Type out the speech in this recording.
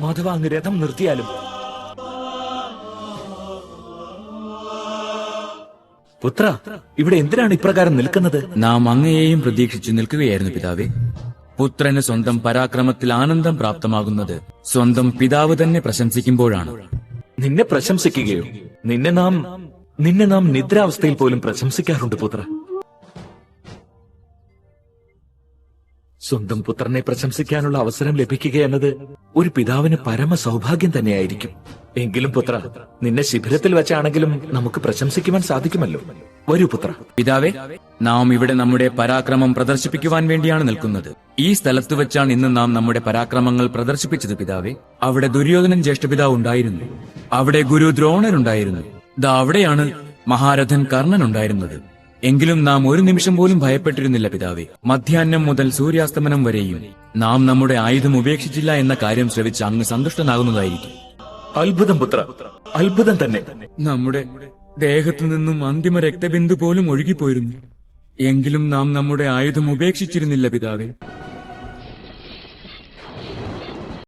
മാധവ അങ്ങ് രഥം നിർത്തിയാലും. പുത്ര ഇവിടെ എന്തിനാണ് ഇപ്രകാരം നിൽക്കുന്നത്? നാം അങ്ങയെയും പ്രതീക്ഷിച്ചു നിൽക്കുകയായിരുന്നു പിതാവേ. പുത്രന് സ്വന്തം പരാക്രമത്തിൽ ആനന്ദം പ്രാപ്തമാകുന്നത് സ്വന്തം പിതാവ് തന്നെ പ്രശംസിക്കുമ്പോഴാണ്. നിന്നെ പ്രശംസിക്കുകയോ? നിന്നെ നാം നിന്നെ നാം നിദ്രാവസ്ഥയിൽ പോലും പ്രശംസിക്കാറുണ്ട് പുത്ര. സ്വന്തം പുത്രനെ പ്രശംസിക്കാനുള്ള അവസരം ലഭിക്കുക എന്നത് ഒരു പിതാവിന് പരമ സൗഭാഗ്യം തന്നെയായിരിക്കും. എങ്കിലും പുത്ര നിന്നെ ശിബിരത്തിൽ വെച്ചാണെങ്കിലും നമുക്ക് പ്രശംസിക്കുവാൻ സാധിക്കുമല്ലോ. വരൂ പുത്ര. പിതാവേ നാം ഇവിടെ നമ്മുടെ പരാക്രമം പ്രദർശിപ്പിക്കുവാൻ വേണ്ടിയാണ് നിൽക്കുന്നത്. ഈ സ്ഥലത്ത് വെച്ചാണ് ഇന്ന് നാം നമ്മുടെ പരാക്രമങ്ങൾ പ്രദർശിപ്പിച്ചത് പിതാവേ. അവിടെ ദുര്യോധനൻ ജ്യേഷ്ഠപിതാവ് ഉണ്ടായിരുന്നു. അവിടെ ഗുരു ദ്രോണരുണ്ടായിരുന്നു ദാ അവിടെയാണ് മഹാരഥൻ കർണൻ ഉണ്ടായിരുന്നത്. എങ്കിലും നാം ഒരു നിമിഷം പോലും ഭയപ്പെട്ടിരുന്നില്ല പിതാവേ. മധ്യാഹ്നം മുതൽ സൂര്യാസ്തമനം വരെയും നാം നമ്മുടെ ആയുധം ഉപേക്ഷിച്ചില്ല എന്ന കാര്യം ശ്രവിച്ച് അങ്ങ് സന്തുഷ്ടനാകുന്നതായിരിക്കും. അത്ഭുതം പുത്ര. അത്ഭുതം തന്നെ. നമ്മുടെ ദേഹത്തു നിന്നും അന്തിമ രക്തബിന്ദു പോലും ഒഴുകിപ്പോയിരുന്നു. എങ്കിലും നാം നമ്മുടെ ആയുധം ഉപേക്ഷിച്ചിരുന്നില്ല പിതാവേ.